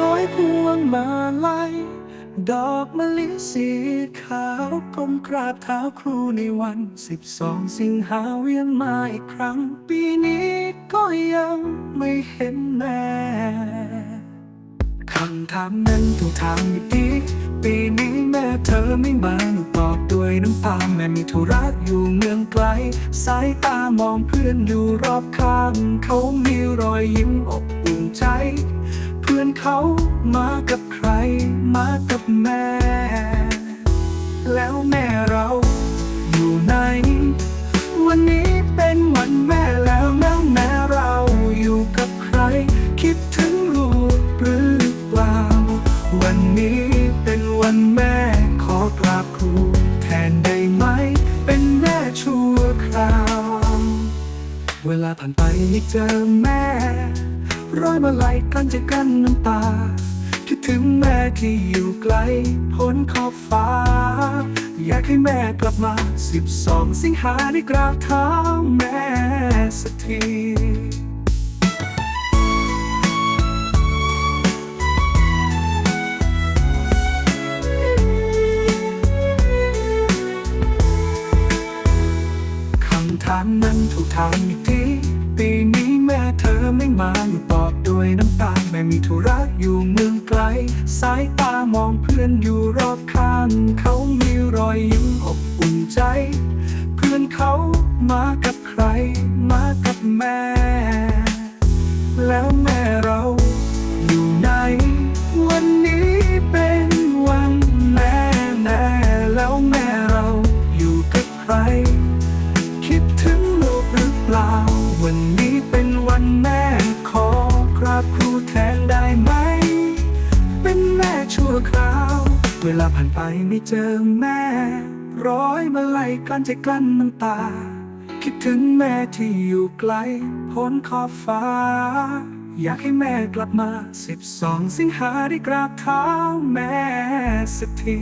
ร้อยพวงมาลัยดอกมะลิสีขาวก้มกราบเท้าครูในวันสิบสองสิงหาเวียนมาอีกครั้ง ปีนี้ก็ยังไม่เห็นแม่คำถามนั้นถูกถามอยู่ดีปีนี้แม่เธอไม่มาตอบด้วยน้ำตาแม่มีธุระอยู่เมืองไกล สายตามองเพื่อนอยู่รอบข้าง เขามีรอยยิ้มอบอุ่น เขามากับใคร มากับแม่ แล้วแม่เราอยู่ไหน วันนี้เป็นวันแม่แล้วแล้วแม่เราอยู่กับใคร คิดถึงลูกหรือเปล่า วันนี้เป็นวันแม่ขอกราบครูแทนได้ไหม เป็นแม่ชั่วคราว เวลาผ่านไปไม่เจอแม่ ร้อยมาลัยกันจะกันน้ำตา คิดถึงแม่ที่อยู่ไกลพ้นขอบฟ้า อยากให้แม่กลับมา12สิงหาได้กราบเท้าแม่สักทีคำถามนั้นถูกถามอีกทีปีนี้แม่เธอไม่มาอยู่ตอ ไม่มีธุระอยู่เมืองไกล สายตามองเพื่อนอยู่รอบข้าง เขามีรอยยิ้มอบอุ่นใจ เพื่อนเขามากับใคร มากับแม่ แทนได้ไหม เป็นแม่ชั่วคราว เวลาผ่านไปไม่เจอแม่ ร้อยมาไล่กลั้นใจกลั้นน้ำตา คิดถึงแม่ที่อยู่ไกลพ้นขอบฟ้า อยากให้แม่กลับมา12สิงหาได้กราบเท้าแม่สักที